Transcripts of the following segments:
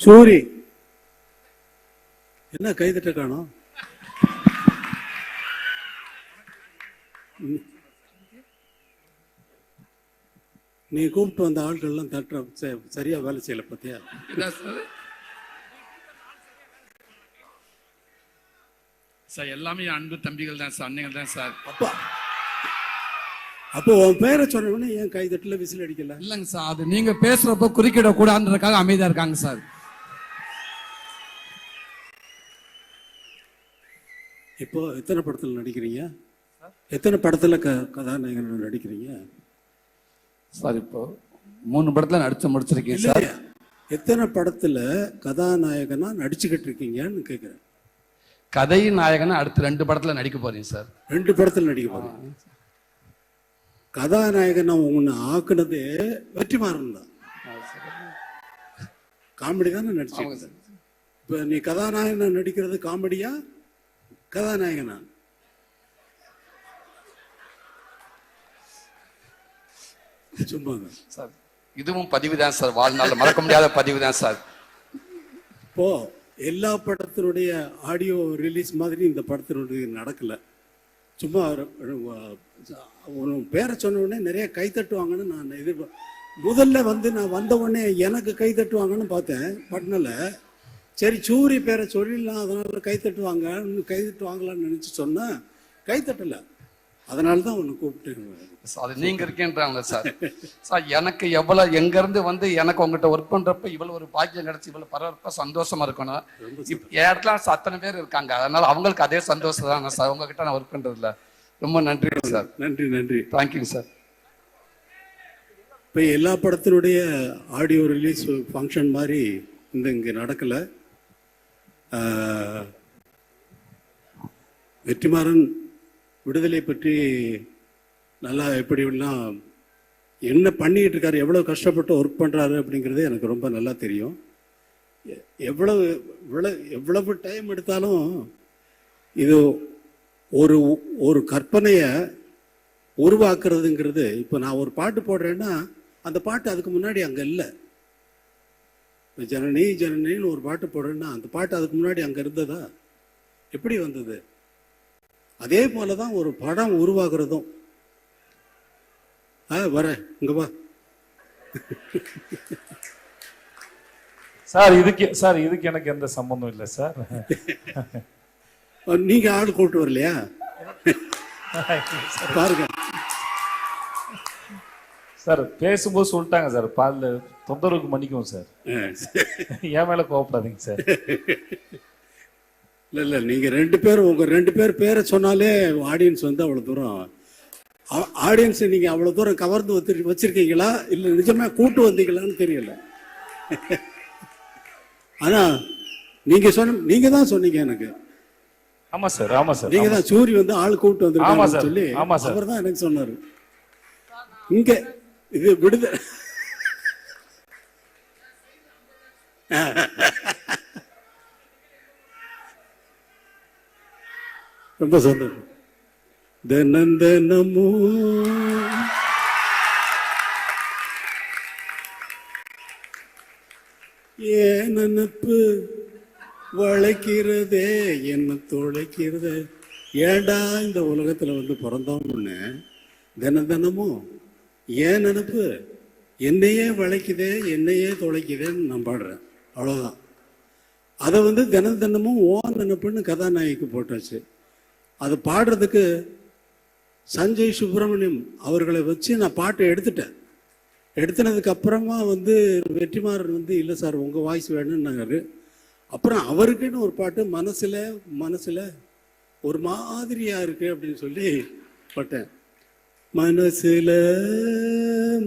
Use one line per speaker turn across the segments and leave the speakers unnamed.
சூரி. என்ன கைதட்ட காணோம். நீ கூப்பிட்டு வந்த ஆட்கள்லாம் தட்டுற ச- சரியா வேலை செய்யல பத்தியா?
சார்? எல்லாமே என் அன்பு தம்பிகள் தான் சார் அண்ணங்கள் தான் சார்.
அப்பா. அப்போ உன் பேரை சொன்ன உடனே ஏன் கைதட்டல விசில் அடிக்கல?
இல்லைங்க சார் அது நீங்க பேசுறப்ப குறுக்கிட கூடாதுன்றதுக்காக அமைதியா இருக்காங்க சார்.
இப்போ எத்தனை படத்துல நடிக்கிறீங்க? எத்தனை படத்துல க கதாநாயகன் நடிக்கிறீங்க?
சார் இப்போ மூணு படத்துல நடிச்சு முடிச்சிருக்கேன் சார்.
எத்தனை படத்துல கதாநாயகனா நடிச்சுக்கிட்டு இருக்கீங்கன்னு கேக்குறேன்.
கதை நாயகனா அடுத்து ரெண்டு படத்துல நடிக்க போறீங்க சார்.
ரெண்டு படத்துல நடிக்க போறீங்க. கதாநாயகனா உன்னை ஆக்குனதே வெற்றிமாறன் தான். காமெடி தானே நடிச்சிருக்க இப்ப நீ கதாநாயகனா நடிக்கிறது காமெடியா? கதாநாயகனா சும்மாங்க.
சார் இதுவும் பதிவு தான் சார். வாழ்நாள் மறக்க முடியாத பதிவு தான் சார்.
இப்போ எல்லா படத்தினுடைய ஆடியோ ரிலீஸ் மாதிரி இந்த படத்தினுடைய நடக்கல. சும்மா ஒரு- பேரை சொன்ன உடனே நிறைய கை தட்டுவாங்கன்னு நான் எதிர்பார் முதல்ல வந்து நான் வந்த உடனே எனக்கு கை தட்டுவாங்கன்னு பார்த்தேன். பட்னில் சரி சூரி பேரை சொல்லிடலாம் அதனால கை தட்டுவாங்கன்னு கை தட்டுவாங்களான்னு நினச்சி சொன்னேன் கை தட்டல. அதனால தான் உன்னை கூப்பிட்டு
சார், அது நீங்க இருக்கேன்றாங்க சார். சார் எனக்கு எவ்வளவு எங்க இருந்து வந்து எனக்கு உங்ககிட்ட ஒர்க் பண்றப்ப இவ்வளவு ஒரு பாக்கியம் கிடைச்சு இவ்வளவு பரவாயில்ல சந்தோஷமா இருக்கணும். என் இடத்துல அத்தனை பேர் இருக்காங்க. அதனால அவங்களுக்கு அதே சந்தோஷம் தான். சார் உங்ககிட்ட நான் ஒர்க் பண்றதுல ரொம்ப நன்றி சார்.
நன்றி நன்றி.
Thank you sir.
இப்போ எல்லா படத்தினுடைய ஆடியோ ரிலீஸ் ஃபங்க்ஷன் மாதிரி இந்த இங்கே நடக்கலை. வெற்றிமாறன் விடுதலை பற்றி நல்லா எப்படிலாம் என்ன பண்ணிக்கிட்டு இருக்காரு எவ்வளோ கஷ்டப்பட்டு ஒர்க் பண்ணுறாரு அப்படிங்கிறது எனக்கு ரொம்ப நல்லா தெரியும். எவ்வளவு இவ்வளவு எவ்வளவு டைம் எடுத்தாலும் இது ஒரு ஒரு கற்பனையை உருவாக்குறதுங்கிறது இப்போ நான் ஒரு பாட்டு போடுறேன்னா அந்த பாட்டு அதுக்கு முன்னாடி அங்கே இல்லை. இப்போ ஜனனி ஜனனின்னு ஒரு பாட்டு போடுறேன்னா அந்த பாட்டு அதுக்கு முன்னாடி அங்கே இருந்ததா? எப்படி வந்தது? அதே போல தான் ஒரு படம் உருவாக்குறதும் ஆ வரேன். இங்க வா.
சார் இதுக்கு சார் இதுக்கு எனக்கு எந்த சம்பந்தம் இல்லை சார்.
நீங்க ஆள் கூட்டு வரலையா? பாருங்க.
சார் பேசும்போது சொல்லிட்டாங்க சார். பால் தொந்தரவுக்கு மன்னிக்கும் சார். என் மேல கோவப்படாதீங்க சார்.
இல்ல இல்ல நீங்க ரெண்டு பேரும் உங்க ரெண்டு பேர் பேரை சொன்னாலே ஆடியன்ஸ் வந்து அவ்வளவு தூரம் ஆடியன்ஸ் நீங்க அவ்வளவு தூரம் கவர்ந்து வச்சு வச்சிருக்கீங்களா? இல்ல நிஜமா கூட்டு வந்தீங்களான்னு தெரியல. ஆனா நீங்க சொன்ன நீங்க தான் சொன்னீங்க எனக்கு.
ஆமா சார் ஆமா சார்
நீங்க தான் சூரி வந்து ஆள் வந்திருக்காங்கன்னு
சார்.
சொல்லி. அவர் தான் எனக்கு சொன்னாரு. இங்க இது விடுதலை ரொம்ப சந்தோஷம். தினம் தினமும் ஏன் நினப்பு வளைக்கிறதே என்ன தொலைக்கிறதே? ஏண்டா இந்த உலகத்துல வந்து பிறந்தோம்னு? தினம் தினமும் ஏன் நினப்பு என்னையே வளைக்குதே என்னையே தொலைக்குதேன்னு நான் பாடுறேன். அவ்வளோதான் அதை வந்து தினம் தினமும் ஓ நினப்புன்னு கதாநாயகிக்கு போட்டாச்சு. அதை பாடுறதுக்கு சஞ்சய் சுப்பிரமணியம் அவர்களை வச்சு நான் பாட்டை எடுத்துட்டேன். எடுத்துனதுக்கு அப்புறமா வந்து வெற்றிமாறன் வந்து இல்லை சார் உங்கள் வாய்ஸ் வேணும்னாரு. அப்புறம் அவருக்குன்னு ஒரு பாட்டு மனசில் மனசில் ஒரு மாதிரியாக இருக்குது அப்படின்னு சொல்லி பட்டேன். மனசுல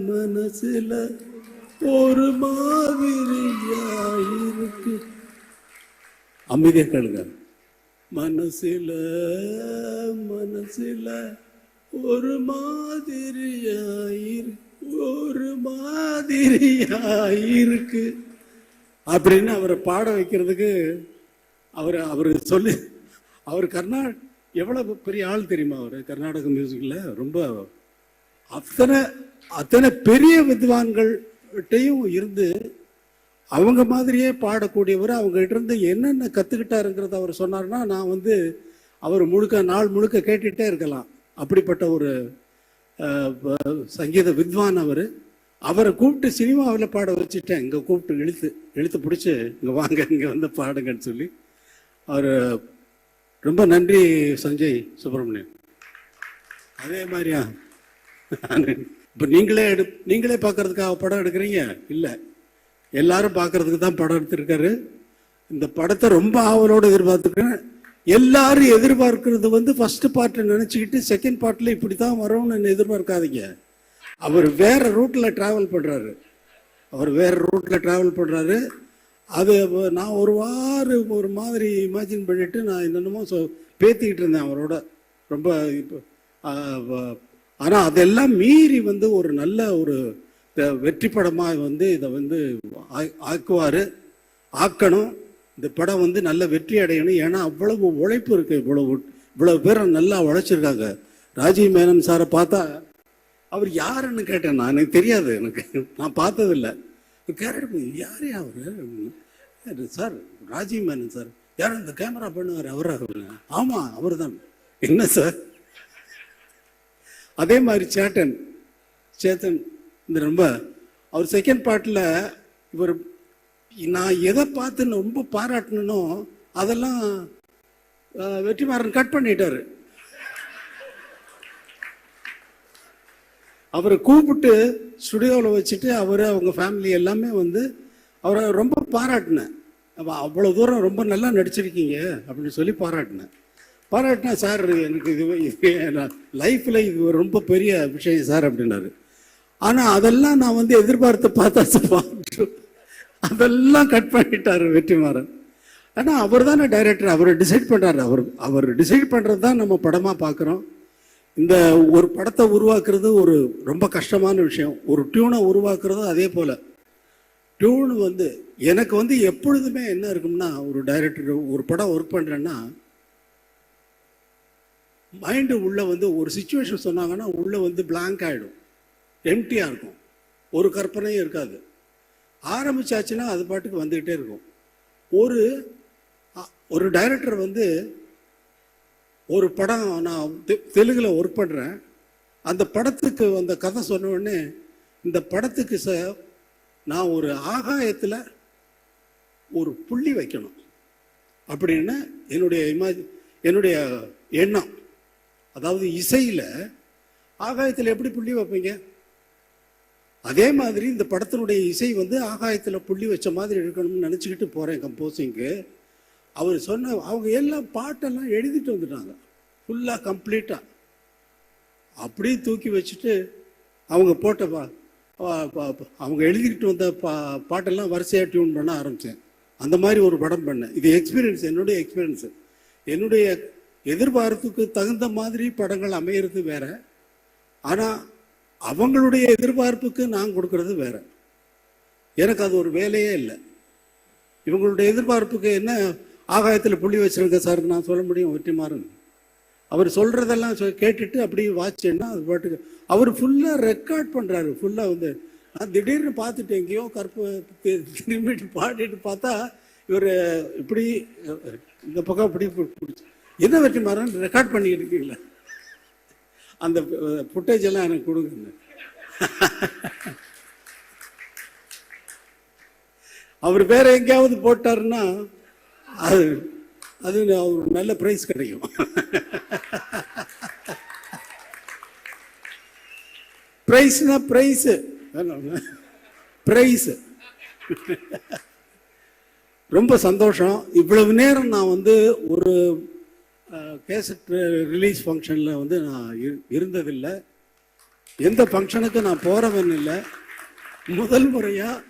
மனசுல ஒரு மாதிரியா இருக்கு கேளுங்க. மனசுல மனசுல ஒரு மாதிரியாயிரு ஒரு மாதிரியாயிருக்கு. அப்படின்னு அவரை பாட வைக்கிறதுக்கு அவர் அவர் சொல்லி அவர் கர்நா எவ்வளவு பெரிய ஆள் தெரியுமா அவர்? கர்நாடக மியூசிக்கில் ரொம்ப அத்தனை அத்தனை பெரிய வித்வான்கள்கிட்டையும் இருந்து அவங்க மாதிரியே பாடக்கூடியவர் அவங்ககிட்ட இருந்து என்னென்ன கற்றுக்கிட்டாருங்கிறத அவர் சொன்னார்னா நான் வந்து அவர் முழுக்க நாள் முழுக்க கேட்டுகிட்டே இருக்கலாம். அப்படிப்பட்ட ஒரு சங்கீத வித்வான் அவர். அவரை கூப்பிட்டு சினிமாவில் பாட வச்சுட்டேன். இங்கே கூப்பிட்டு இழுத்து இழுத்து பிடிச்சி இங்கே வாங்க இங்கே வந்து பாடுங்கன்னு சொல்லி. அவர் ரொம்ப நன்றி சஞ்சய் சுப்பிரமணியன். அதே மாதிரியா? இப்போ நீங்களே எடு நீங்களே பார்க்கறதுக்காக படம் எடுக்கிறீங்க? இல்லை. எல்லாரும் பார்க்கறதுக்கு தான் படம் எடுத்திருக்காரு. இந்த படத்தை ரொம்ப ஆவலோடு எதிர்பார்த்துருக்கேன் எல்லாரும் எதிர்பார்க்கறது வந்து ஃபர்ஸ்ட் பார்ட்டை நினச்சிக்கிட்டு செகண்ட் பார்ட்டில் இப்படி தான் வரும்னு எதிர்பார்க்காதீங்க. அவர் வேற ரூட்டில் ட்ராவல் பண்ணுறாரு அவர் வேற ரூட்டில் ட்ராவல் பண்ணுறாரு அது நான் ஒரு வாரம் ஒரு மாதிரி இமேஜின் பண்ணிட்டு நான் என்னென்னமோ சொ பேத்திக்கிட்டு இருந்தேன் அவரோட. ரொம்ப இப்போ ஆனால் அதெல்லாம் மீறி வந்து ஒரு நல்ல ஒரு வெற்றி படமாக வந்து இதை வந்து ஆ- ஆக்கணும். இந்த படம் வந்து நல்ல வெற்றி அடையணும். ஏன்னா அவ்வளவு உழைப்பு இருக்குது இவ்வளவு இவ்வளவு பேர் நல்லா உழைச்சிருக்காங்க. ராஜீவ் மேனன் சாரை பார்த்தா அவர் யாருன்னு கேட்டேன் நான். எனக்கு தெரியாது. எனக்கு நான் பார்த்ததில்ல. கேரட் யார் அவர்? Sir Rajiv Menon sir. யார் இந்த கேமரா பண்ணுவார் அவராக ஆமாம் அவர் தான் என்ன சார்? அதே மாதிரி சேட்டன். சேத்தன் இந்த ரொம்ப அவர் செகண்ட் பார்ட்டில் இவர் நான் எதை பார்த்து ரொம்ப பாராட்டணும் அதெல்லாம் வெற்றிமாறன் கட் பண்ணிட்டாரு. அவரை கூப்பிட்டு ஸ்டுடியோவில் வச்சுட்டு அவர் அவங்க ஃபேமிலி எல்லாமே வந்து அவரை ரொம்ப பாராட்டினேன். அவ்வளோ தூரம் ரொம்ப நல்லா நடிச்சிருக்கீங்க அப்படின்னு சொல்லி பாராட்டினேன். பாராட்டினா சார் எனக்கு இது இது லைஃப்பில் இது ரொம்ப பெரிய விஷயம் சார் அப்படின்னாரு. ஆனால் அதெல்லாம் நான் வந்து எதிர்பார்த்து பார்த்தா பார்த்து அதெல்லாம் கட் பண்ணிட்டாரு வெற்றிமாறன். ஆனால் அவர் தானே டைரக்டர் அவர் டிசைட் பண்ணுறாரு அவர் அவர் டிசைட் பண்ணுறது தான் நம்ம படமாக பார்க்குறோம் இந்த ஒரு படத்தை உருவாக்குறது ஒரு ரொம்ப கஷ்டமான விஷயம். ஒரு டியூனை உருவாக்குறதும் அதே போல். டியூன் வந்து எனக்கு வந்து எப்பொழுதுமே என்ன இருக்கும்னா ஒரு டைரக்டர் ஒரு படம் ஒர்க் பண்ணுறேன்னா மைண்டு உள்ளே வந்து ஒரு சுச்சுவேஷன் சொன்னாங்கன்னா உள்ளே வந்து பிளாங்க் ஆகிடும் எம்டியாக இருக்கும். ஒரு கற்பனையும் இருக்காது. ஆரம்பிச்சாச்சுன்னா அது பாட்டுக்கு வந்துக்கிட்டே இருக்கும். ஒரு ஒரு டைரக்டர் வந்து ஒரு படம் நான் தெ- ஒர்க் பண்ணுறேன் அந்த படத்துக்கு அந்த கதை சொன்ன உடனே இந்த படத்துக்கு ச நான் ஒரு ஆகாயத்தில் ஒரு புள்ளி வைக்கணும். அப்படின்னு என்னுடைய இமேஜ் என்னுடைய எண்ணம். அதாவது இசையில் ஆகாயத்தில் எப்படி புள்ளி வைப்பீங்க? அதே மாதிரி இந்த படத்தினுடைய இசை வந்து ஆகாயத்தில் புள்ளி வச்ச மாதிரி இருக்கணும்னு நினச்சிக்கிட்டு போகிறேன் கம்போசிங்க்கு அவர் சொன்ன அவங்க எல்லாம் பாட்டெல்லாம் எழுதிட்டு வந்துட்டாங்க. ஃபுல்லாக கம்ப்ளீட்டாக அப்படியே தூக்கி வச்சுட்டு அவங்க போட்ட பா பா- அவங்க எழுதிக்கிட்டு வந்த பா பாட்டெல்லாம் வரிசையாக டியூன் பண்ண ஆரம்பித்தேன் அந்த மாதிரி ஒரு படம் பண்ணேன். இது எக்ஸ்பீரியன்ஸ் என்னுடைய எக்ஸ்பீரியன்ஸு என்னுடைய எதிர்பார்ப்புக்கு தகுந்த மாதிரி படங்கள் அமையிறது வேற. ஆனால் அவங்களுடைய எதிர்பார்ப்புக்கு நான் கொடுக்கறது வேற. எனக்கு அது ஒரு வேலையே இல்லை. இவங்களுடைய எதிர்பார்ப்புக்கு என்ன ஆகாயத்தில் புள்ளி வச்சிருக்க சார் நான் சொல்ல முடியும் வெற்றிமாறன் அவர் சொல்றதெல்லாம் சொ- கேட்டுட்டு அப்படியே வாட்சேன்னா அது பாட்டுக்கு அவர் ஃபுல்லாக ரெக்கார்ட் பண்ணுறாரு ஃபுல்லாக வந்து. நான் திடீர்னு பார்த்துட்டு எங்கேயோ கற்பு திரும்பிட்டு பாடிட்டு பார்த்தா இவர் இப்படி இந்த பக்கம் இப்படி பிடிச்சி. என்ன வெற்றிமாறன் ரெக்கார்ட் பண்ணிக்கிட்டு இருக்கீங்களா அந்த ஃபுட்டேஜ் எல்லாம் எனக்கு கொடுங்க அவர் வேற எங்கேயாவது போட்டாருன்னா அது அது ஒரு நல்ல பிரைஸ் கிடைக்கும். பிரைஸ்னா பிரைஸ் பிரைஸ் ரொம்ப சந்தோஷம். இவ்வளவு நேரம் நான் வந்து ஒரு கேசட் ரிலீஸ் ஃபங்க்ஷனில் வந்து நான் இரு- இருந்ததில்லை. எந்த ஃபங்க்ஷனுக்கு நான் போகிறவன் இல்லை. முதல் முறையாக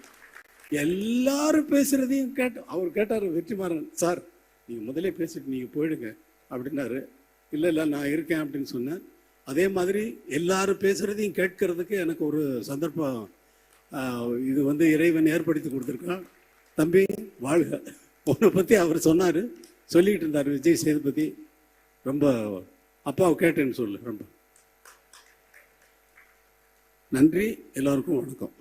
எல்லாரும் பேசுறதையும் கேட்டு அவர் கேட்டார் வெற்றிமாறன் சார் நீங்கள் முதலே பேசிட்டு நீங்கள் போயிடுங்க அப்படின்னாரு. இல்லை இல்லை நான் இருக்கேன் அப்படின்னு சொன்னேன் அதே மாதிரி எல்லாரும் பேசுறதையும் கேட்கறதுக்கு எனக்கு ஒரு சந்தர்ப்பம் இது வந்து இறைவன் ஏற்படுத்தி கொடுத்துருக்கான். தம்பி வாழ்க. உன்னை பற்றி அவர் சொன்னார். சொல்லிக்கிட்டு இருந்தார் விஜய் சேதுபதி. ரொம்ப அப்பாவை கேட்டேன்னு சொல்லு ரொம்ப. நன்றி. எல்லோருக்கும் வணக்கம்.